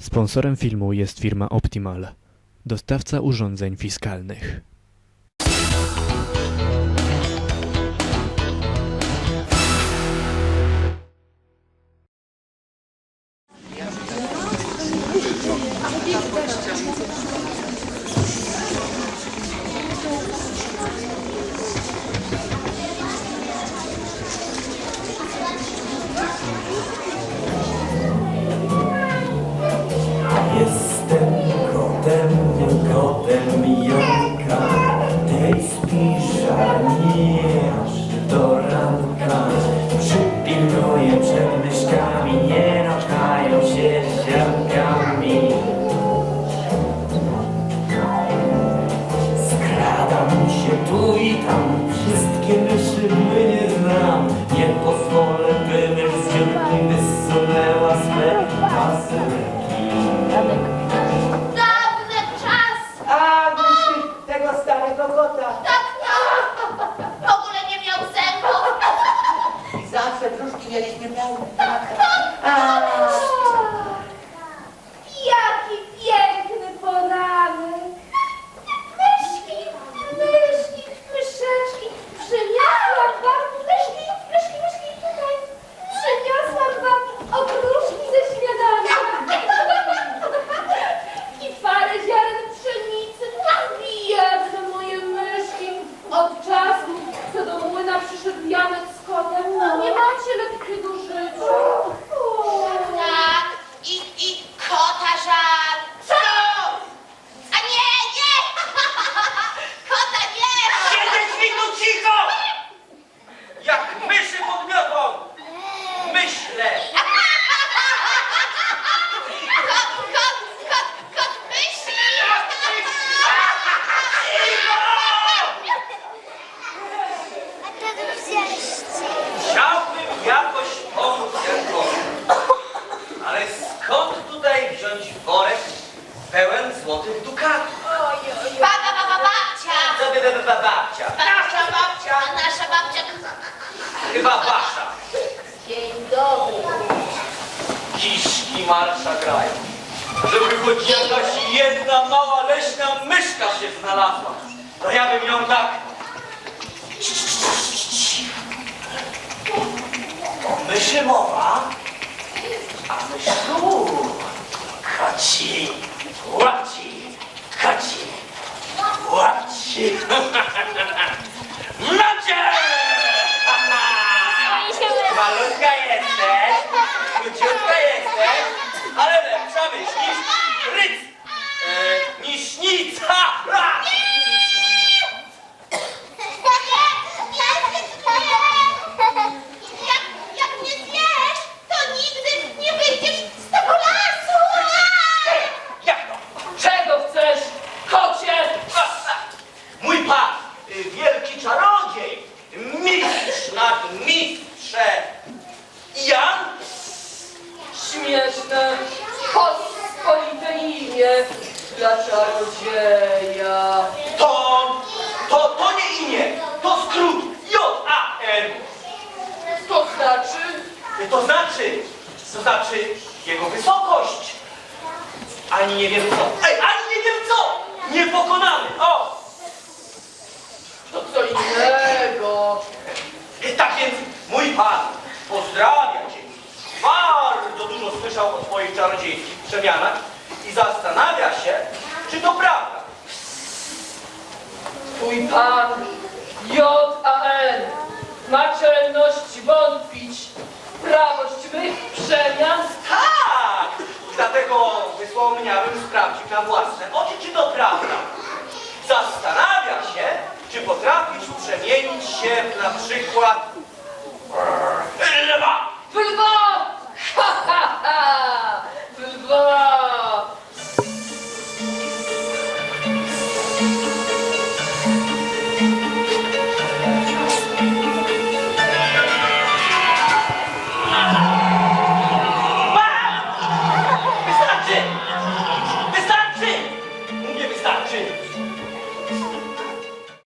Sponsorem filmu jest firma Optimal, dostawca urządzeń fiskalnych. Aż do ranka. Przypilnuję przed myszkami Chciałbym jakoś pomóc Jankowi. Ale skąd tutaj wziąć worek pełen złotych dukatów? Baba, baba, babcia! Co by by- by- babcia? Nasza babcia! A nasza babcia... Chyba wasza. Dzień dobry. Kiszki marsza grają. Żeby choć jakaś jedna mała leśna myszka się znalazła. To ja bym ją tak... Myszy mowa, a mysz tu. Koci, łapci, koci, łapci. Macie! Malutka jesteś, króciutka jesteś, ale lepsza myśl niż ryc, pospolite imię dla czarodzieja. To, to, to nie imię, to skrót J-A-N. To znaczy, To znaczy, to znaczy jego wysokość. Ani nie wiem co. Ej, ani nie wiem co! Niepokonany, o! to co innego. I tak więc, mój pan, pozdrawia cię. Bardzo dużo słyszał o twoich czarodziejskich przemianach i zastanawia się, czy to prawda. Twój pan J.A.N. ma czelność wątpić w prawość mych przemian? Tak! Dlatego wysłał mnie, abym sprawdził na własne oczy, czy to prawda. Zastanawia się, czy potrafisz przemienić się w na przykład